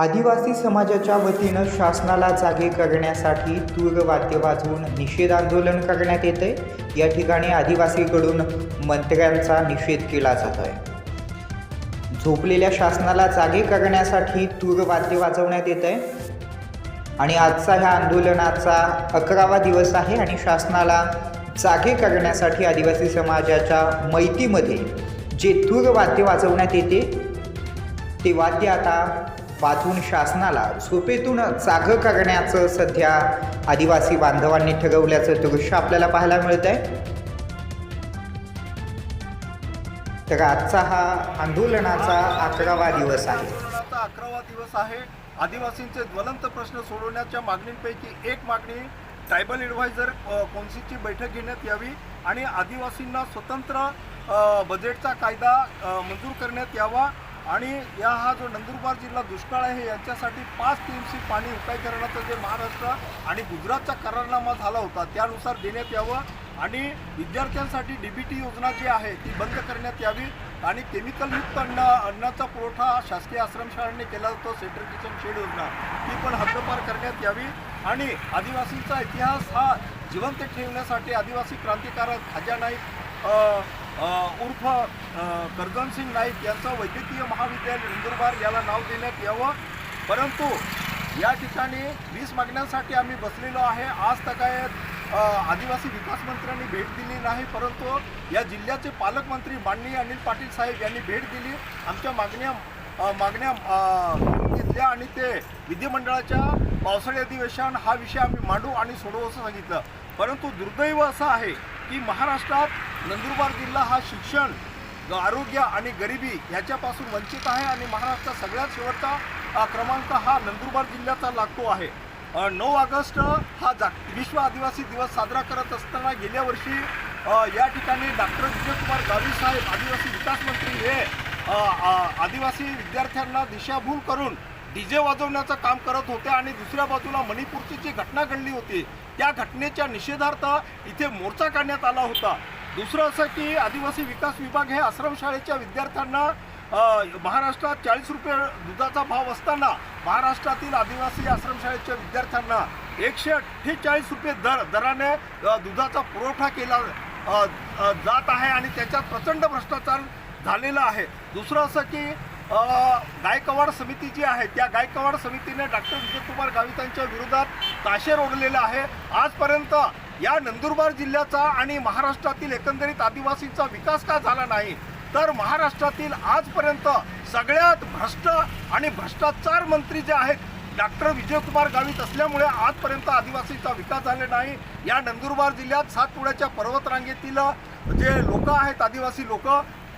आदिवासी समाजाच्या वतीनं शासनाला जागे करण्यासाठी तूर वाद्य वाजवून निषेध आंदोलन करण्यात येते या ठिकाणी आदिवासीकडून मंत्र्यांचा निषेध केला जात आहे. झोपलेल्या शासनाला जागे करण्यासाठी तूर वाद्य वाजवण्यात येत आहे आणि आजचा ह्या आंदोलनाचा अकरावा दिवस आहे आणि शासनाला जागे करण्यासाठी आदिवासी समाजाच्या मैतीमध्ये जे तूर वाद्य वाजवण्यात येते ते वाद्य आता वाचून शासनाला झोपेतून जागं करण्याचं सध्या आदिवासी बांधवांनी ठरवल्याचं दृश्य आपल्याला पाहायला मिळत आहे तर आजचा हा आंदोलनाचा अकरावा दिवस आहे. आंदोलनाचा अकरावा दिवस आहे. आदिवासींचे ज्वलंत प्रश्न सोडवण्याच्या मागणींपैकी एक मागणी ट्रायबल ॲडव्हायझर कौन्सिलची बैठक घेण्यात यावी आणि आदिवासींना स्वतंत्र बजेटचा कायदा मंजूर करण्यात यावा. आणि या हा जो नंदुरबार जिल्हा दुष्काळ आहे यांच्यासाठी पाच टी एम सी पाणी उपायकरणाचं जे महाराष्ट्र आणि गुजरातचा करारनामा झाला होता त्यानुसार देण्यात यावं. आणि विद्यार्थ्यांसाठी डी बी टी योजना जी आहे ती बंद करण्यात यावी. आणि केमिकलयुक्त अन्न अन्नाचा पुरवठा शासकीय आश्रमशाळांनी केला जातो सेंट्रल किचन शेड योजना ती पण हद्दपार करण्यात यावी. आणि आदिवासींचा इतिहास हा जिवंत ठेवण्यासाठी आदिवासी क्रांतिकारक खाजा नाईक उर्फ गर्जनसिंग नाईक यांचं वैद्यकीय महाविद्यालय नंदुरबार याला नाव देण्यात यावं. परंतु या ठिकाणी वीस मागण्यांसाठी आम्ही बसलेलो आहे. आज तक आदिवासी विकास मंत्र्यांनी भेट दिली नाही परंतु या जिल्ह्याचे पालकमंत्री माननीय अनिल पाटील साहेब यांनी भेट दिली. आमच्या मागण्या मागण्या घेतल्या आणि ते विधिमंडळाच्या पावसाळी अधिवेशन हा विषय आम्ही मांडू आणि सोडवू असं सांगितलं. परंतु दुर्दैव असं आहे की महाराष्ट्रात नंदुरबार जिल्हा हा शिक्षण आरोग्य आणि गरिबी ह्याच्यापासून वंचित आहे आणि महाराष्ट्रात सगळ्यात शेवटचा क्रमांक हा नंदुरबार जिल्ह्याचा लागतो आहे. नऊ ऑगस्ट हा जा विश्व आदिवासी दिवस साजरा करत असताना गेल्या वर्षी या ठिकाणी डॉक्टर विजयकुमार गावी साहेब आदिवासी विकास मंत्री हे आदिवासी विद्यार्थ्यांना दिशाभूल करून डीजे वाजवण्याचं काम करत होते आणि दुसऱ्या बाजूला मणिपूरची जी घटना घडली होती त्या घटनेच्या निषेधार्थ इथे मोर्चा काढण्यात आला होता. दुसरं असं की आदिवासी विकास विभाग हे आश्रमशाळेच्या विद्यार्थ्यांना महाराष्ट्रात चाळीस रुपये दुधाचा भाव असताना महाराष्ट्रातील आदिवासी आश्रमशाळेच्या विद्यार्थ्यांना एकशे अठ्ठेचाळीस रुपये दर दराने दुधाचा पुरवठा केला जात आहे आणि त्याच्यात प्रचंड भ्रष्टाचार झालेला आहे. दुसरं असं की गायकवाड समिती जी आहे त्या गायकवाड समितीने डॉक्टर विजयकुमार गावितांच्या विरोधात ताशेर ओढलेलं आहे. आजपर्यंत या नंदुरबार जिल्ह्याचा आणि महाराष्ट्रातील एकंदरीत आदिवासींचा विकास का झाला नाही? तर महाराष्ट्रातील आजपर्यंत सगळ्यात भ्रष्ट आणि भ्रष्टाचार मंत्री जे आहेत डॉक्टर विजयकुमार गावित असल्यामुळे आजपर्यंत आदिवासीचा विकास झाला नाही. या नंदुरबार जिल्ह्यात सातपुड्याच्या पर्वतरांगेतील जे लोक आहेत आदिवासी लोक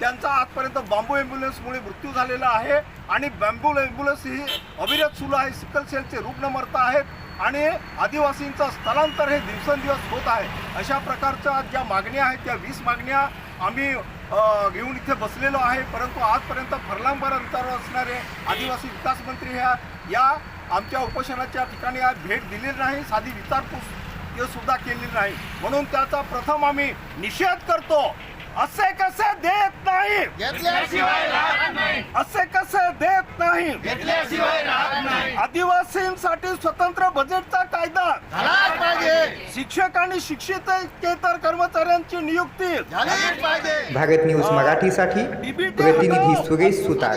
त्यांचा आजपर्यंत बांबू ॲम्ब्युलन्समुळे मृत्यू झालेला आहे आणि बॅम्बू ॲम्ब्युलन्स ही अविरत सुरू आहे. सिकल सेलचे रुग्ण मरत आहेत आणि आदिवासींचं स्थलांतर हे दिवसेंदिवस होत आहे. अशा प्रकारच्या ज्या मागण्या आहेत त्या वीस मागण्या आम्ही घेऊन इथे बसलेलो आहे. परंतु आजपर्यंत फरलांबर अंतरावर असणारे आदिवासी विकास मंत्री ह्या या आमच्या उपोषणाच्या ठिकाणी आज भेट दिलेली नाही साधी विचारपूस ते सुद्धा केलेली नाही. म्हणून त्याचा प्रथम आम्ही निषेध करतो असे नाही. असे कसे देत नाही? आदिवासींसाठी स्वतंत्र बजेटचा कायदा. शिक्षक आणि शिक्षितेतर कर्मचाऱ्यांची नियुक्ती. भारत न्यूज मराठीसाठी प्रतिनिधी सुरेश सुतार.